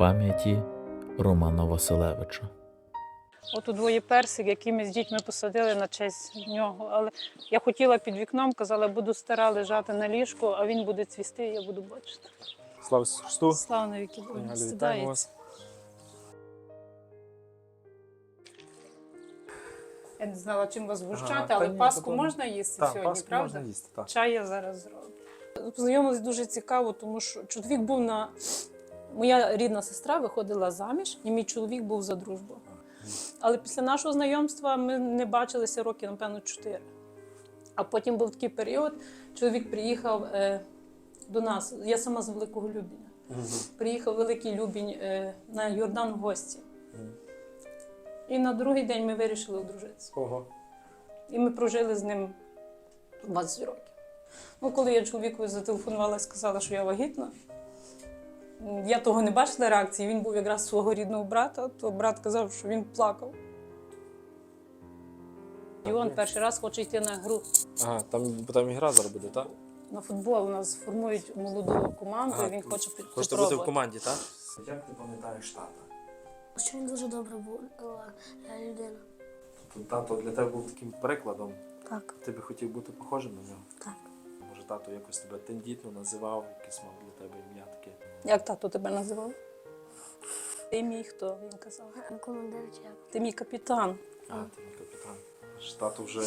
пам'яті Романа Василевича. От у двоє персик, які ми з дітьми посадили на честь нього. Але я хотіла під вікном, казала, буду стара лежати на ліжку, а він буде цвісти, і я буду бачити. Слава Христу! Слава вітаємо сідається. вас. Я не знала, чим вас вгощати, Ага, але ні, паску потім- можна їсти Так, сьогодні, паску правда? можна їсти, так. Чай я зараз зроблю. Познайомились дуже цікаво, тому що чоловік був на. Моя рідна сестра виходила заміж, і мій чоловік був за дружбу. Але після нашого знайомства ми не бачилися роки, напевно, чотири. А потім був такий період, чоловік приїхав е, до нас. Я сама з Великого Любіня. Приїхав Великий Любінь е, на Йордан в гості. І на другий день ми вирішили одружитися. Ого. І ми прожили з ним 20 років. Ну, коли я чоловікові зателефонувала і сказала, що я вагітна, я того не бачила реакції. Він був якраз свого рідного брата, то брат казав, що він плакав. І він перший раз хоче йти на гру Ага, там, там ігра зараз буде, так? на футбол. У нас формують молоду команду, і він хоче під- Хочете бути в команді, так? Як ти пам'ятаєш тата? Що він дуже добра була е, людина. Тобто тато для тебе був таким прикладом. Так, Ти би хотів бути похожим на нього. так. Може, тато якось тебе тендітно називав, якесь мав для тебе ім'я таке. Як тато тебе називав? Ти мій хто? Він казав. Командир чи? Ти мій капітан. А, ти мій капітан. Ж Тато вже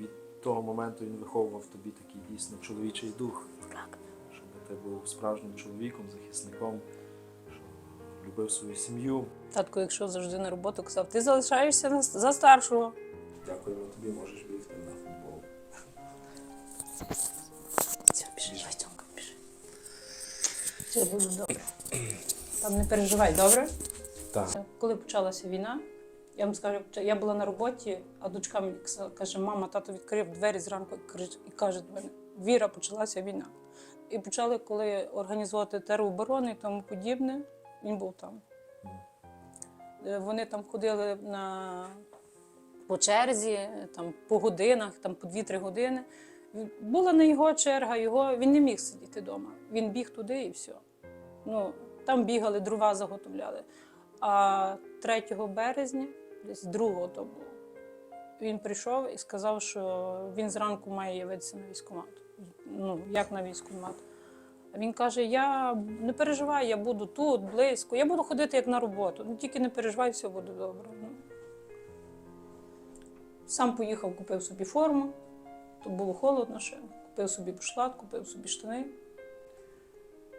від того моменту він виховував тобі такий дійсно чоловічий дух. Так. Щоб ти був справжнім чоловіком, захисником, що любив свою сім'ю. Татко, якщо завжди на роботу казав, ти залишаєшся за старшого. Дякуємо тобі, можеш бігти на футбол. Все буде добре. Там не переживай, добре? Так. Коли почалася війна, я вам скажу, я була на роботі, а дочка мені каже, мама, тато відкрив двері зранку і каже до мене, Віра, почалася війна. І почали, коли організувати тероборони і тому подібне, він був там. Е, Вони там ходили на, по черзі, там, по годинах, там, по 2-3 години. Була не його черга, його, він не міг сидіти вдома. Він біг туди і все. Ну, там бігали, дрова заготовляли. А 3 березня, десь 2 то було, він прийшов і сказав, що він зранку має явитися на військкомат. Ну, як на військкомат. Він каже: Я не переживай, я буду тут, близько, я буду ходити як на роботу. Ну тільки не переживай, все буде добре. Ну. Сам поїхав, купив собі форму, то було холодно ще. Купив собі бушлат, купив собі штани.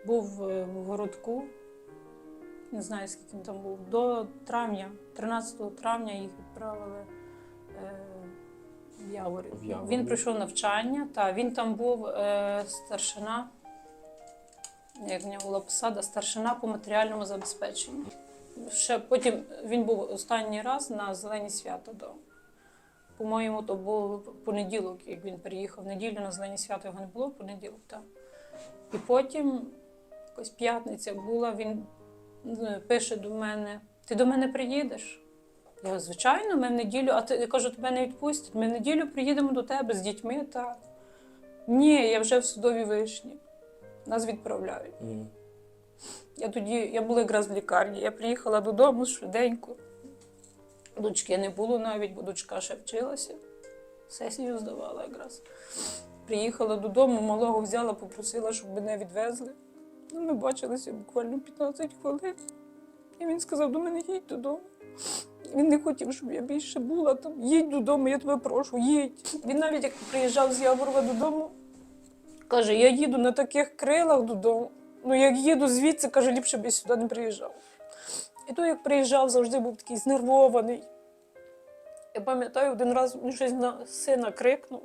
Був в городку, не знаю, скільки він там був, до травня, 13 травня їх відправили е, в Яворі. В Яворі. Він пройшов навчання, та він там був е, старшина, як в нього була посада, старшина по матеріальному забезпеченню. Ще потім він був останній раз на зелені свята до. По-моєму, то був понеділок, як він приїхав. В неділю на зелені свята його не було, понеділок, так. І потім, якось п'ятниця була, він е, пише до мене: Ти до мене приїдеш? Я кажу, звичайно, ми в неділю, а ти я кажу, тебе не відпустять. Ми в неділю приїдемо до тебе з дітьми, так. Ні, я вже в судовій вишні. Нас відправляють. Я тоді, я була якраз в лікарні. Я приїхала додому швиденько. Дочки не було навіть, бо дочка ще вчилася. Сесію здавала якраз. Приїхала додому, малого взяла, попросила, щоб мене відвезли. Ну, ми бачилися буквально 15 хвилин. І він сказав до мене, їдь додому. Він не хотів, щоб я більше була там. Їдь додому, я тебе прошу, їдь. Він навіть як приїжджав з Яворова додому, каже, я їду на таких крилах додому. Ну, як їду звідси, каже, ліпше б я сюди не приїжджав. І той, як приїжджав, завжди був такий знервований. Я пам'ятаю, один раз він щось на сина крикнув.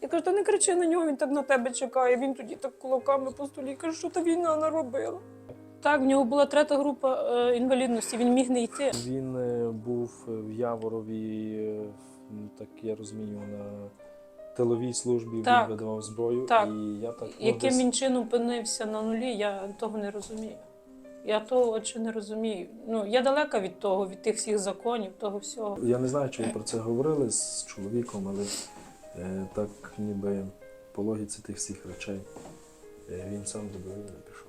Я кажу, та не кричи на нього, він так на тебе чекає. Він тоді так кулаками по столі каже, що та війна наробила. Так, в нього була третя група е, інвалідності, він міг не йти. Він е, був в Яворові, е, ну, так я розумію, на тиловій службі Так. він видавав зброю. Так. І я так ну, Яким десь- він чином опинився на нулі, я того не розумію. Я того очі не розумію. Ну, я далека від того, від тих всіх законів, того всього. Я не знаю, чи ви про це говорили з чоловіком, але е, так ніби по логіці тих всіх речей е, він сам добровільно пішов.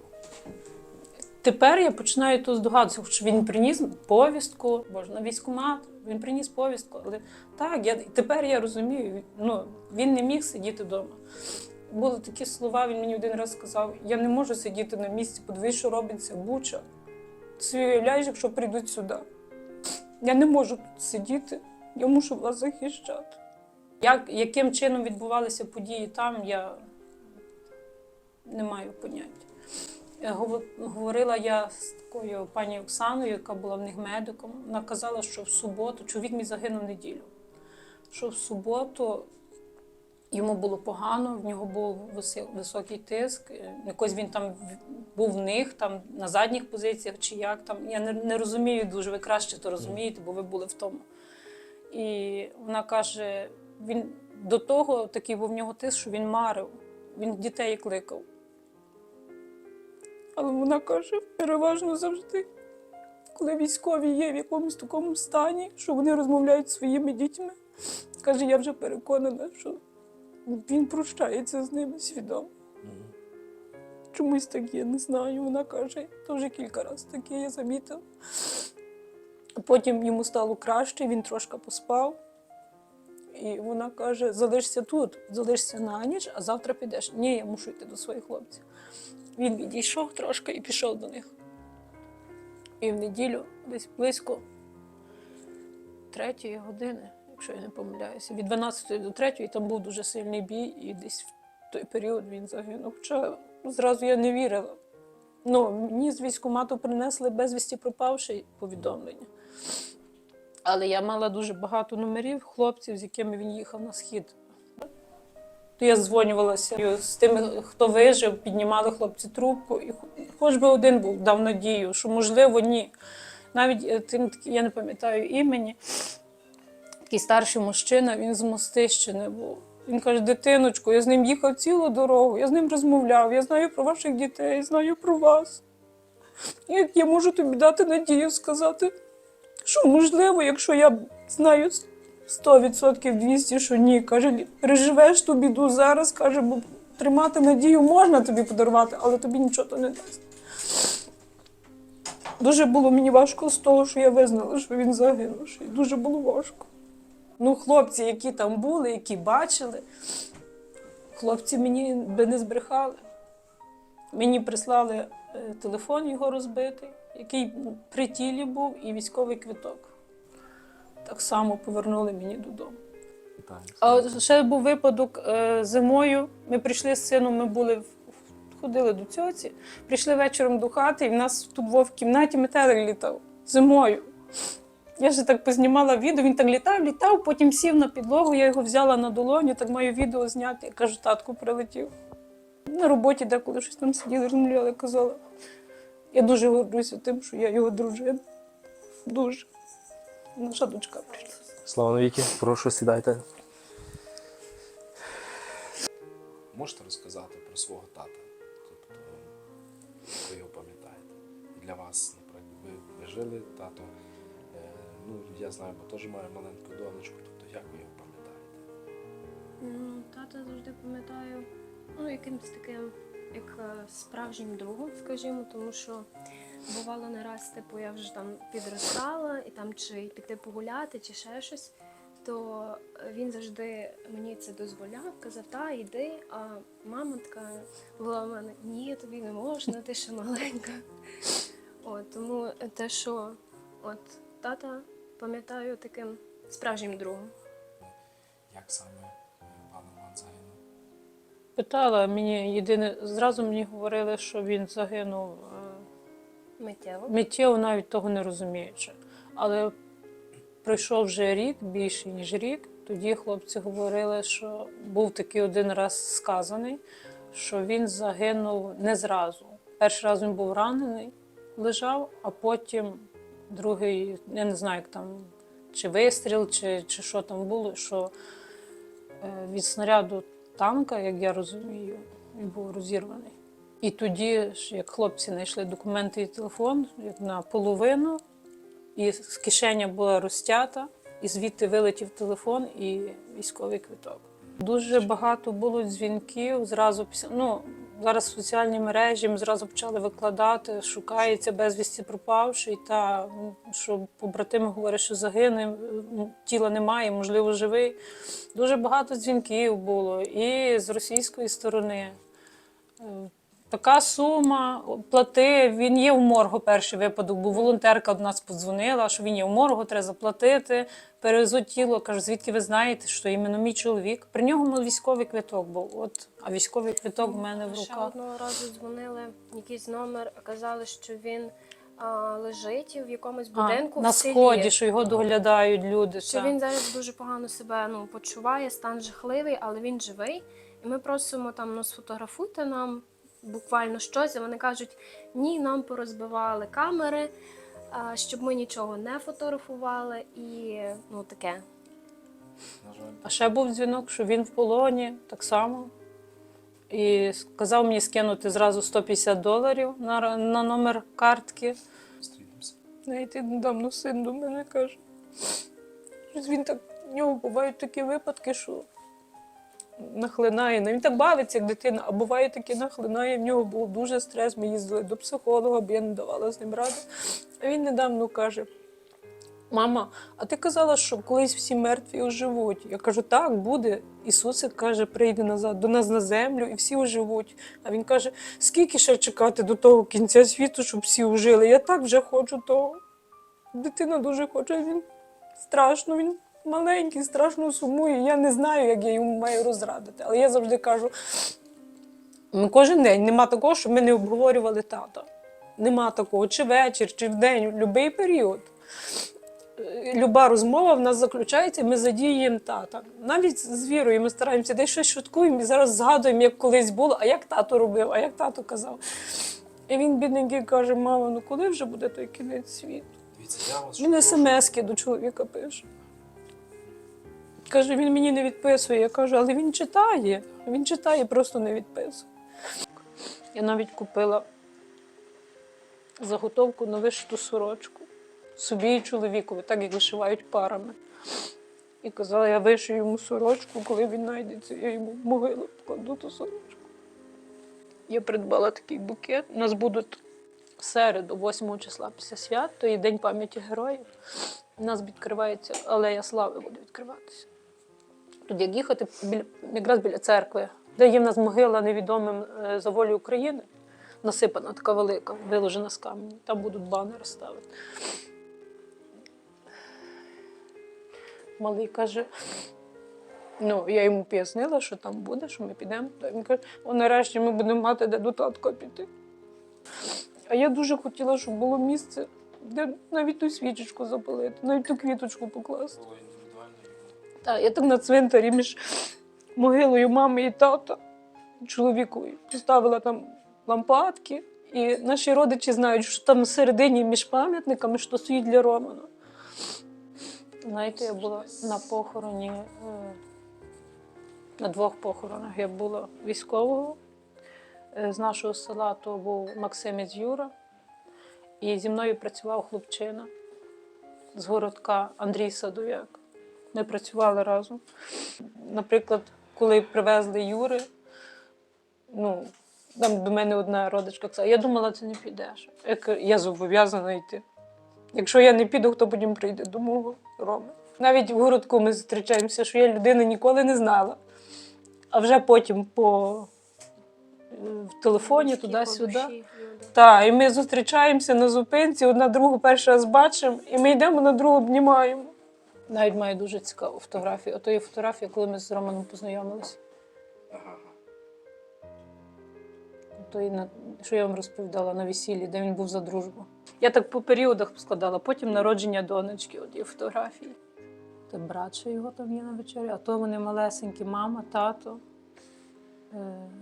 Тепер я починаю то здогадуватися, що він приніс повістку, боже, на військкомат, він приніс повістку. Але так, я, тепер я розумію, ну, він не міг сидіти вдома. Були такі слова, він мені один раз сказав: я не можу сидіти на місці, подивись, що робиться Буча. Ти уявляєш, якщо прийдуть сюди. Я не можу тут сидіти, я мушу вас захищати. Як, яким чином відбувалися події там, я не маю поняття. Е, Говорила я з такою пані Оксаною, яка була в них медиком. Вона казала, що в суботу, чоловік мій загинув неділю, що в суботу йому було погано, в нього був високий тиск. е, Якось він там був в них, там на задніх позиціях чи як там. Я не, не розумію дуже, ви краще то розумієте, бо ви були в тому. І вона каже: він до того такий був в нього тиск, що він марив, він дітей кликав. Але вона каже, переважно завжди, коли військові є в якомусь такому стані, що вони розмовляють зі своїми дітьми, каже, я вже переконана, що він прощається з ними свідомо. Чомусь так є, не знаю. Вона каже, то вже кілька разів таке я замітила. Потім йому стало краще, він трошки поспав. І вона каже: залишся тут, залишся на ніч, а завтра підеш. Ні, я мушу йти до своїх хлопців. Він відійшов трошки і пішов до них. І в неділю, десь близько третьої години, якщо я не помиляюся, від 12 до 3 там був дуже сильний бій, і десь в той період він загинув. Хоча зразу я не вірила. Ну, мені з військкомату принесли безвісті пропавший повідомлення. Але я мала дуже багато номерів хлопців, з якими він їхав на схід. То я дзвонювалася з тими, хто вижив, піднімали хлопці трубку. І хоч би один був, дав надію, що можливо ні. Навіть е, тим, я не пам'ятаю імені, такий старший мужчина, він з Мостищини був. Він каже: дитиночку, я з ним їхав цілу дорогу, я з ним розмовляв, я знаю про ваших дітей, знаю про вас. Як я можу тобі дати надію сказати, що можливо, якщо я знаю 100% 200, що ні, каже, переживеш ту біду зараз, каже, бо тримати надію можна тобі подарувати, але тобі нічого не дасть. Дуже було мені важко з того, що я визнала, що він загинув. Дуже було важко. Ну, хлопці, які там були, які бачили, хлопці мені би не збрехали. Мені прислали е, телефон його розбитий, який при тілі був, і військовий квиток. Так само повернули мені додому. А ще був випадок е, зимою. Ми прийшли з сином, ми були в- ходили до цьоці, прийшли вечором до хати, і в нас тут в кімнаті метелик літав зимою. Я ж так познімала відео, він так літав, літав, потім сів на підлогу, я його взяла на долоню, так маю відео зняти. Я кажу, татку прилетів. На роботі деколи щось там сиділи, розмовляли, казала. Я дуже гордуюся тим, що я його дружина. Дуже. Наша дочка прийшла. Слава навіки, прошу, сідайте. Можете розказати про свого тата? Тобто, ви його пам'ятаєте? Для вас, наприклад, ви, ви жили, тато. Ну, я знаю, бо теж маю маленьку донечку. Тобто, як ви його пам'ятаєте? Ну, тата завжди пам'ятаю, ну, якимось таким, як е, справжнім другом, скажімо, тому що бувало не раз, типу, я вже там підростала, і там чи піти погуляти, чи ще щось, то він завжди мені це дозволяв, казав, та йди, а мама така була в мене, ні, тобі не можна, ти ще маленька. От, тому те, що от тата пам'ятаю таким справжнім другом. Як саме пан Роман загинув? Питала мені єдине, зразу мені говорили, що він загинув е, Миттєво. миттєво, навіть того не розуміючи. Але пройшов вже рік, більше ніж рік. Тоді хлопці говорили, що був такий один раз сказаний, що він загинув не зразу. Перший раз він був ранений, лежав, а потім другий, я не знаю, як там, чи вистріл, чи, чи що там було, що е, від снаряду танка, як я розумію, він був розірваний. І тоді, ж, як хлопці знайшли документи і телефон, як на половину, і кишеня була розтята, і звідти вилетів телефон і військовий квиток. Дуже багато було дзвінків зразу після. Ну, зараз соціальні мережі ми зразу почали викладати, шукається безвісті пропавший, та що побратими говорять, що загине, тіла немає, можливо, живий. Дуже багато дзвінків було і з російської сторони. Така сума плати. Він є в моргу. Перший випадок був. Волонтерка до нас подзвонила, що він є в моргу, треба заплатити. Перевезуть тіло. Кажу, звідки ви знаєте, що іменно мій чоловік. При ньому військовий квиток був. От, а військовий квиток в мене в Ще руках. одного разу дзвонили якийсь номер, казали, що він а, лежить в якомусь А, будинку на в селі. сході, що його доглядають люди. Що він зараз дуже погано себе ну, почуває, стан жахливий, але він живий. І ми просимо там, ну сфотографуйте нам буквально щось. І вони кажуть, ні, нам порозбивали камери, щоб ми нічого не фотографували і ну таке. А ще був дзвінок, що він в полоні так само. І сказав мені скинути зразу 150 доларів на, на номер картки. Зустрінемося. Знаєте, недавно син до мене каже. Він так, в нього бувають такі випадки, що нахлинає. Ну, Він так бавиться, як дитина, а буває таке нахлинає. В нього був дуже стрес. Ми їздили до психолога, бо я не давала з ним ради. А він недавно каже: Мама, а ти казала, що колись всі мертві оживуть. Я кажу, так, буде. Ісусик каже, прийде назад до нас на землю і всі оживуть. А він каже, скільки ще чекати до того кінця світу, щоб всі ожили? Я так вже хочу того. Дитина дуже хоче, він страшно, він маленький, страшно сумує. Я не знаю, як я йому маю розрадити. Але я завжди кажу: ми кожен день нема такого, щоб ми не обговорювали тата. Нема такого, чи вечір, чи вдень, в будь-який період. Люба розмова в нас заключається, ми задіємо тата. Навіть з вірою ми стараємося десь щось шуткуємо і зараз згадуємо, як колись було, а як тато робив, а як тато казав. І він, бідненький, каже: мама, ну коли вже буде той кінець світу? Дивіться, я вас Він смски до чоловіка пише. Каже, він мені не відписує. Я кажу, але він читає. Він читає, просто не відписує. Я навіть купила заготовку на вишиту сорочку собі і чоловікові, так як вишивають парами. І казала, я вишию йому сорочку, коли він знайдеться, я йому в могилу покладу ту сорочку. Я придбала такий букет. У нас будуть в середу, 8 числа після свят, то є День пам'яті героїв. У нас відкривається алея слави буде відкриватися. Тут як їхати біля, якраз біля церкви, де є в нас могила невідомим е, за волю України, насипана така велика, виложена з каменю. Там будуть банери ставити. Малий каже, ну, я йому пояснила, що там буде, що ми підемо. Він каже, о, нарешті ми будемо мати де до татка піти. А я дуже хотіла, щоб було місце, де навіть ту свічечку запалити, навіть ту квіточку покласти. Так, я так на цвинтарі між могилою мами і тата чоловікові поставила там лампадки. І наші родичі знають, що там всередині між пам'ятниками, що стоїть для Романа. Знаєте, я була на похороні, е, на двох похоронах. Я була військового е, з нашого села, то був Максимець Юра. І зі мною працював хлопчина з городка Андрій Садов'як. Ми працювали разом. Наприклад, коли привезли Юри, ну, там до мене одна родичка сказала, я думала, ти не підеш. Я, кажу, я зобов'язана йти. Якщо я не піду, хто потім прийде до мого Роми. Навіть в городку ми зустрічаємося, що я людини ніколи не знала. А вже потім по в телефоні туди-сюди. Так, і ми зустрічаємося на зупинці, одна другу перший раз бачимо, і ми йдемо на другу обнімаємо. Навіть маю дуже цікаву фотографію. Ото є фотографія, коли ми з Романом познайомилися. Ага. То і на що я вам розповідала на весіллі, де він був за дружбу. Я так по періодах складала, потім народження донечки, от є фотографії. Це брат ще його там є на вечері, а то вони малесенькі, мама, тато, е,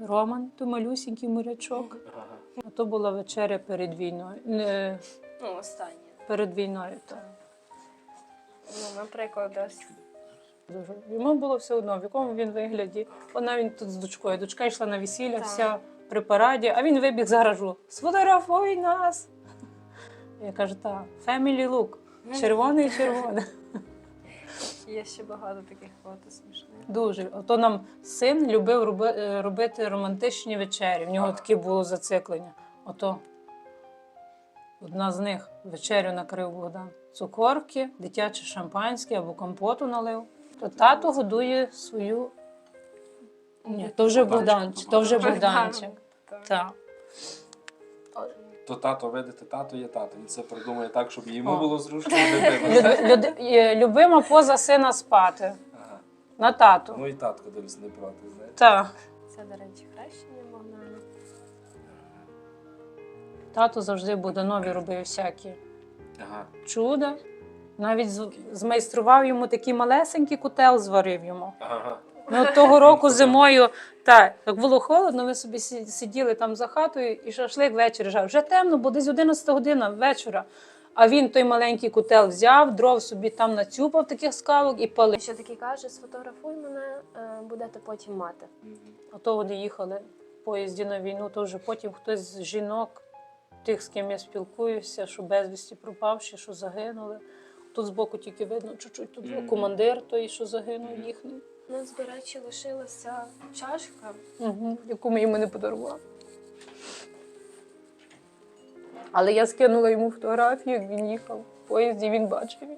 Роман, то малюсінький морячок. Ага. А то була вечеря перед війною. Не, Ну, останнє. перед війною, так. Ну, наприклад. Дуже. Йому було все одно, в якому він вигляді. Вона він тут з дочкою. Дочка йшла на весілля, Так. вся при параді, а він вибіг з гаражу. Сфотографуй нас. Я кажу, так, family look. Червоний червоний. Є ще багато таких фото смішних. Дуже. Ото нам син любив роби- е, робити романтичні вечері. В нього таке було зациклення. Ото одна з них вечерю накрив Богдан. Цукорки, дитяче шампанське або компоту налив. То тато годує свою. Ні, то вже Богданчик, то вже Богданчик. Так. То тато, видите, тато є тато. Він це придумує так, щоб йому О. було зручно дитина. Любима поза сина спати. Ага. На тату. Ну і татко дивись не проти, знаєте. Так. Це, до речі, хрещення Богдана. Тато завжди Богданові робив всякі Ага. чуда. Навіть з- змайстрував йому такий малесенький котел, зварив йому. Ага. От того року зимою, так, як було холодно, ми собі сі- сиділи там за хатою і шашлик ввечері жав. Вже темно, бо десь 11 година вечора. А він той маленький котел взяв, дров собі там нацюпав таких скалок і палив. Ще такий каже: сфотографуй мене, е, будете потім мати. А то вони їхали в поїзді на війну, то вже потім хтось з жінок, тих, з ким я спілкуюся, що безвісті пропавші, що загинули. Тут збоку тільки видно чуть-чуть тут Мгм. командир той, що загинув їхній, У нас, до речі, лишилася чашка. угу. яку ми йому не подарували. Але я скинула йому фотографію, як він їхав в поїзді, він бачив. її.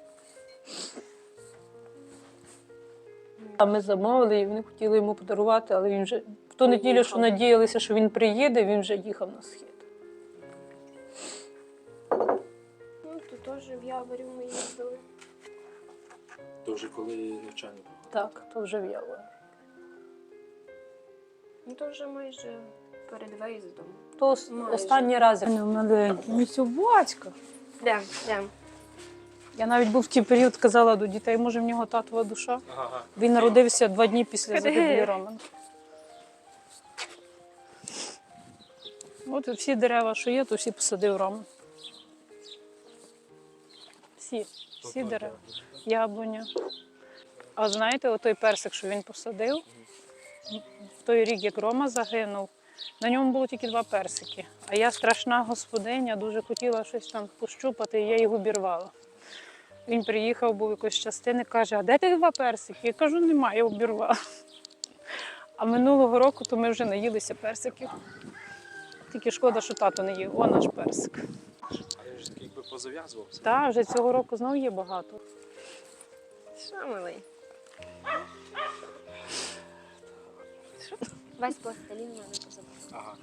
А ми замовили, і вони хотіли йому подарувати, але він вже в ту неділю, що надіялися, що він приїде, він вже їхав на схід. Теж в Яворі ми їздили. То вже коли навчання було. Так, то вже в Яворі. Ну, то вже майже перед виїздом. То ос- Майже. останній раз маленький. Ну, це батька. Де? Де? Я навіть був в той період, казала до дітей, може в нього татова душа. Ага. Він народився два дні після загибелі Романа. От всі дерева, що є, то всі посадив Роман. Всі, всі дерева. Яблуня. А знаєте, отой персик, що він посадив, в той рік, як Рома загинув, на ньому було тільки два персики. А я страшна господиня, дуже хотіла щось там пощупати, і я їх обірвала. Він приїхав, був якоїсь частини, каже, а де ти два персики? Я кажу, немає, я обірвала. А минулого року то ми вже наїлися персиків. Тільки шкода, що тато не їв. О, наш персик. Але вже такий якби позав'язувався. Так, вже цього року знову є багато. Що, малий? Весь пластилін мене позабрав. Ага.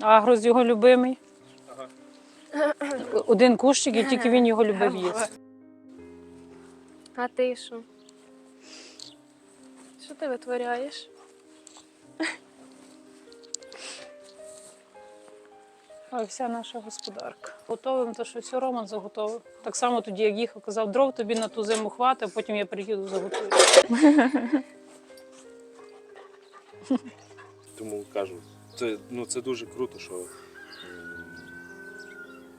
Агрос його любимий. Ага. Один кущик, і тільки він його любив їсти. А ти що? Що ти витворяєш? Ой, вся наша господарка. Готовим, то що все Роман заготовив. Так само тоді, як їхав, казав, дров тобі на ту зиму хватить, а потім я приїду заготую. Тому кажу, це, ну, це дуже круто, що,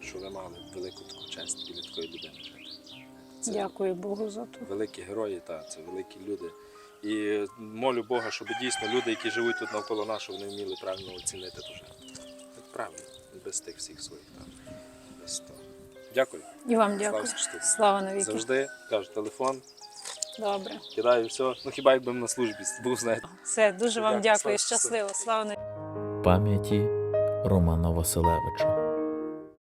що ви мали велику таку честь біля такої людини. Це Дякую Богу за то. великі герої, та, це великі люди. І молю Бога, щоб дійсно люди, які живуть тут навколо нас, вони вміли правильно оцінити ту жертву. Правильно, без тих всіх своїх. Там. Дякую. І вам Слава дякую. Христу. Слава навіки. Завжди кажу, телефон, Добре. кидаю все. Ну хіба якби на службі був, знаєте. Все, дуже вам Дякую. дякую. Слава Щасливо. Слава навіки. Пам'яті Романа Василевича.